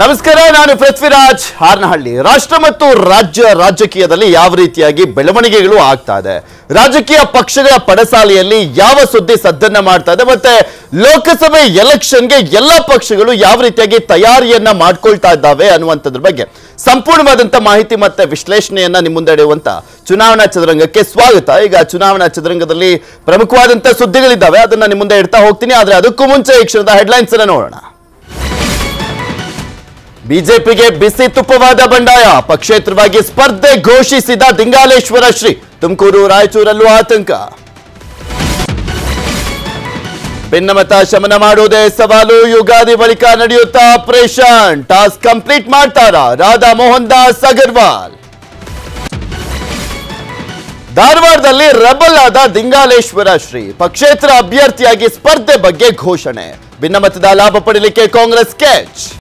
ನಮಸ್ಕಾರ, ನಾನು ಪೃಥ್ವಿರಾಜ್ ಹಾರ್ನಹಳ್ಳಿ. ರಾಷ್ಟ್ರ ಮತ್ತು ರಾಜ್ಯ ರಾಜಕೀಯದಲ್ಲಿ ಯಾವ ರೀತಿಯಾಗಿ ಬೆಳವಣಿಗೆಗಳು ಆಗ್ತಾ ಇದೆ? ರಾಜಕೀಯ ಪಕ್ಷಗಳ ಪಡಸಾಲೆಯಲ್ಲಿ ಯಾವ ಸುದ್ದಿ ಸದ್ದನ್ನ ಮಾಡ್ತಾ ಇದೆ? ಮತ್ತೆ ಲೋಕಸಭೆ ಎಲೆಕ್ಷನ್ಗೆ ಎಲ್ಲ ಪಕ್ಷಗಳು ಯಾವ ರೀತಿಯಾಗಿ ತಯಾರಿಯನ್ನ ಮಾಡ್ಕೊಳ್ತಾ ಇದ್ದಾವೆ ಅನ್ನುವಂಥದ್ರ ಬಗ್ಗೆ ಸಂಪೂರ್ಣವಾದಂತ ಮಾಹಿತಿ ಮತ್ತೆ ವಿಶ್ಲೇಷಣೆಯನ್ನ ನಿಮ್ಮ ಮುಂದೆ ಚುನಾವಣಾ ಚದುರಂಗಕ್ಕೆ ಸ್ವಾಗತ. ಈಗ ಚುನಾವಣಾ ಚದುರಂಗದಲ್ಲಿ ಪ್ರಮುಖವಾದಂತ ಸುದ್ದಿಗಳಿದ್ದಾವೆ. ಅದನ್ನ ನಿಮ್ಮ ಮುಂದೆ ಇಡ್ತಾ ಹೋಗ್ತೀನಿ. ಆದ್ರೆ ಅದಕ್ಕೂ ಮುಂಚೆ ಈ ಕ್ಷಣದ ಹೆಡ್ಲೈನ್ಸ್ ಅನ್ನ ನೋಡೋಣ. ಬಿಜೆಪಿಗೆ ಬಿಸಿ ತುಪ್ಪವಾದ ಬಂಡಾಯ. ಪಕ್ಷೇತರವಾಗಿ ಸ್ಪರ್ಧೆ ಘೋಷಿಸಿದ ದಿಂಗಾಲೇಶ್ವರ ಶ್ರೀ, ತುಮಕೂರು, ರಾಯಚೂರಲ್ಲೂ ಆತಂಕ. ಭಿನ್ನಮತ ಶಮನ ಮಾಡುವುದೇ ಸವಾಲು, ಯುಗಾದಿ ಬಳಿಕ ನಡೆಯುತ್ತಾ ಆಪರೇಷನ್. ಟಾಸ್ಕ್ ಕಂಪ್ಲೀಟ್ ಮಾಡ್ತಾರಾ ರಾಧಾ ಮೋಹನ್ ದಾಸ್ ಅಗರ್ವಾಲ್? ಧಾರವಾಡದಲ್ಲಿ ರೆಬಲ್ ಆದ ದಿಂಗಾಲೇಶ್ವರ ಶ್ರೀ, ಪಕ್ಷೇತರ ಅಭ್ಯರ್ಥಿಯಾಗಿ ಸ್ಪರ್ಧೆ ಬಗ್ಗೆ ಘೋಷಣೆ. ಭಿನ್ನಮತದ ಲಾಭ ಪಡೆಯಲಿಕ್ಕೆ ಕಾಂಗ್ರೆಸ್ ಸ್ಕೆಚ್.